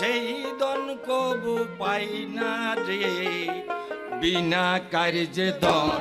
সেই দন কবু পাই না রে। বিনা কার্যে দন